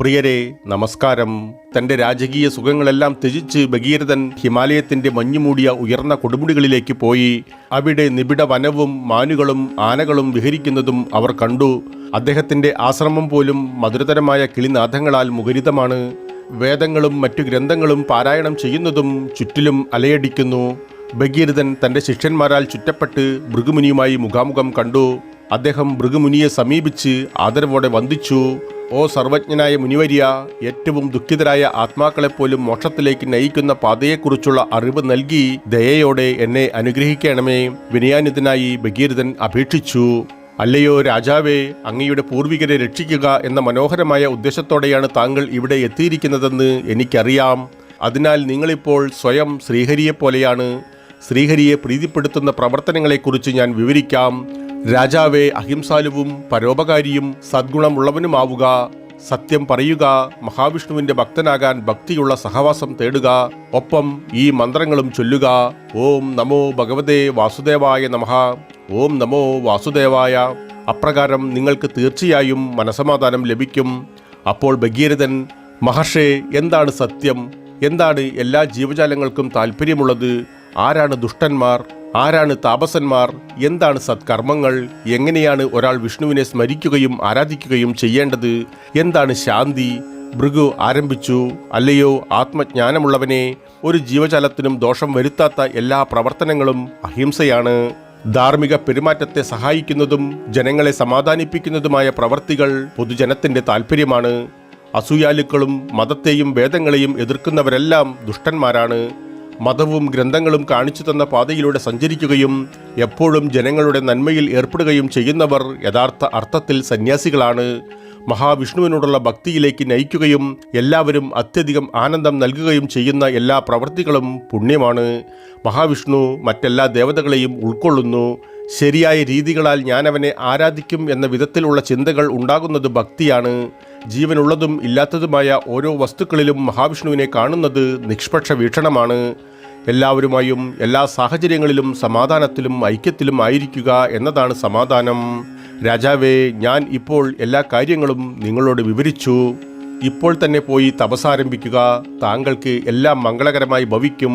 പ്രിയരെ നമസ്കാരം. തന്റെ രാജകീയ സുഖങ്ങളെല്ലാം ത്യജിച്ച് ഭഗീരഥൻ ഹിമാലയത്തിന്റെ മഞ്ഞുമൂടിയ ഉയർന്ന കൊടുമുടികളിലേക്ക് പോയി. അവിടെ നിബിഡ വനവും മാനുകളും ആനകളും വിഹരിക്കുന്നതും അവർ കണ്ടു. അദ്ദേഹത്തിന്റെ ആശ്രമം പോലും മധുരതരമായ കിളിനാഥങ്ങളാൽ മുഖരിതമാണ്. വേദങ്ങളും മറ്റു ഗ്രന്ഥങ്ങളും പാരായണം ചെയ്യുന്നതും ചുറ്റിലും അലയടിക്കുന്നു. ഭഗീരഥൻ തന്റെ ശിഷ്യന്മാരാൽ ചുറ്റപ്പെട്ട് ഭൃഗുമുനിയുമായി മുഖാമുഖം കണ്ടു. അദ്ദേഹം ഭൃഗുമുനിയെ സമീപിച്ച് ആദരവോടെ വന്ദിച്ചു. ഓ സർവജ്ഞനായ മുനിവര്യ ഏറ്റവും ദുഃഖിതരായ ആത്മാക്കളെപ്പോലും മോക്ഷത്തിലേക്ക് നയിക്കുന്ന പാതയെക്കുറിച്ചുള്ള അറിവ് നൽകി ദയയോടെ എന്നെ അനുഗ്രഹിക്കണമേ. വിനയാനിതനായി ഭഗീരഥൻ അപേക്ഷിച്ചു. അല്ലയോ രാജാവേ അങ്ങയുടെ പൂർവികരെ രക്ഷിക്കുക എന്ന മനോഹരമായ ഉദ്ദേശത്തോടെയാണ് താങ്കൾ ഇവിടെ എത്തിയിരിക്കുന്നതെന്ന് എനിക്കറിയാം. അതിനാൽ നിങ്ങളിപ്പോൾ സ്വയം ശ്രീഹരിയെപ്പോലെയാണ്. ശ്രീഹരിയെ പ്രീതിപ്പെടുത്തുന്ന പ്രവർത്തനങ്ങളെക്കുറിച്ച് ഞാൻ വിവരിക്കാം. രാജാവെ അഹിംസാലുവും പരോപകാരിയും സദ്ഗുണമുള്ളവനുമാവുക. സത്യം പറയുക മഹാവിഷ്ണുവിന്റെ ഭക്തനാകാൻ ഭക്തിയുള്ള സഹവാസം തേടുക. ഒപ്പം ഈ മന്ത്രങ്ങളും ചൊല്ലുക. ഓം നമോ ഭഗവതേ വാസുദേവായ നമഃ. ഓം നമോ വാസുദേവായ. അപ്രകാരം നിങ്ങൾക്ക് തീർച്ചയായും മനസമാധാനം ലഭിക്കും. അപ്പോൾ ഭഗീരഥൻ മഹർഷേ എന്താണ് സത്യം? എന്താണ് എല്ലാ ജീവജാലങ്ങൾക്കും താല്പര്യമുള്ളത് ആരാണ് ദുഷ്ടന്മാർ? ആരാണ് താപസന്മാർ? എന്താണ് സത്കർമ്മങ്ങൾ? എങ്ങനെയാണ് ഒരാൾ വിഷ്ണുവിനെ സ്മരിക്കുകയും ആരാധിക്കുകയും ചെയ്യേണ്ടത്? എന്താണ് ശാന്തി? ഭൃഗു ആരംഭിച്ചു. അല്ലയോ ആത്മജ്ഞാനമുള്ളവനെ ഒരു ജീവജാലത്തിനും ദോഷം വരുത്താത്ത എല്ലാ പ്രവർത്തനങ്ങളും അഹിംസയാണ്. ധാർമ്മിക പെരുമാറ്റത്തെ സഹായിക്കുന്നതും ജനങ്ങളെ സമാധാനിപ്പിക്കുന്നതുമായ പ്രവർത്തികൾ പൊതുജനത്തിന്റെ താല്പര്യമാണ് അസൂയാലുക്കളും മതത്തെയും വേദങ്ങളെയും എതിർക്കുന്നവരെല്ലാം ദുഷ്ടന്മാരാണ്. മതവും ഗ്രന്ഥങ്ങളും കാണിച്ചു തന്ന പാതയിലൂടെ സഞ്ചരിക്കുകയും എപ്പോഴും ജനങ്ങളുടെ നന്മയിൽ ഏർപ്പെടുകയും ചെയ്യുന്നവർ യഥാർത്ഥ അർത്ഥത്തിൽ സന്യാസികളാണ്. മഹാവിഷ്ണുവിനോടുള്ള ഭക്തിയിലേക്ക് നയിക്കുകയും എല്ലാവരും അത്യധികം ആനന്ദം നൽകുകയും ചെയ്യുന്ന എല്ലാ പ്രവൃത്തികളും പുണ്യമാണ്. മഹാവിഷ്ണു മറ്റെല്ലാ ദേവതകളെയും ഉൾക്കൊള്ളുന്നു. ശരിയായ രീതികളാൽ ഞാനവനെ ആരാധിക്കും എന്ന വിധത്തിലുള്ള ചിന്തകൾ ഉണ്ടാകുന്നത് ഭക്തിയാണ്. ജീവനുള്ളതും ഇല്ലാത്തതുമായ ഓരോ വസ്തുക്കളിലും മഹാവിഷ്ണുവിനെ കാണുന്നത് നിഷ്പക്ഷ വീക്ഷണമാണ്. എല്ലാവരുമായും എല്ലാ സാഹചര്യങ്ങളിലും സമാധാനത്തിലും ഐക്യത്തിലും ആയിരിക്കുക എന്നതാണ് സമാധാനം. രാജാവേ ഞാൻ ഇപ്പോൾ എല്ലാ കാര്യങ്ങളും നിങ്ങളോട് വിവരിച്ചു. ഇപ്പോൾ തന്നെ പോയി തപസാരംഭിക്കുക താങ്കൾക്ക് എല്ലാം മംഗളകരമായി ഭവിക്കും.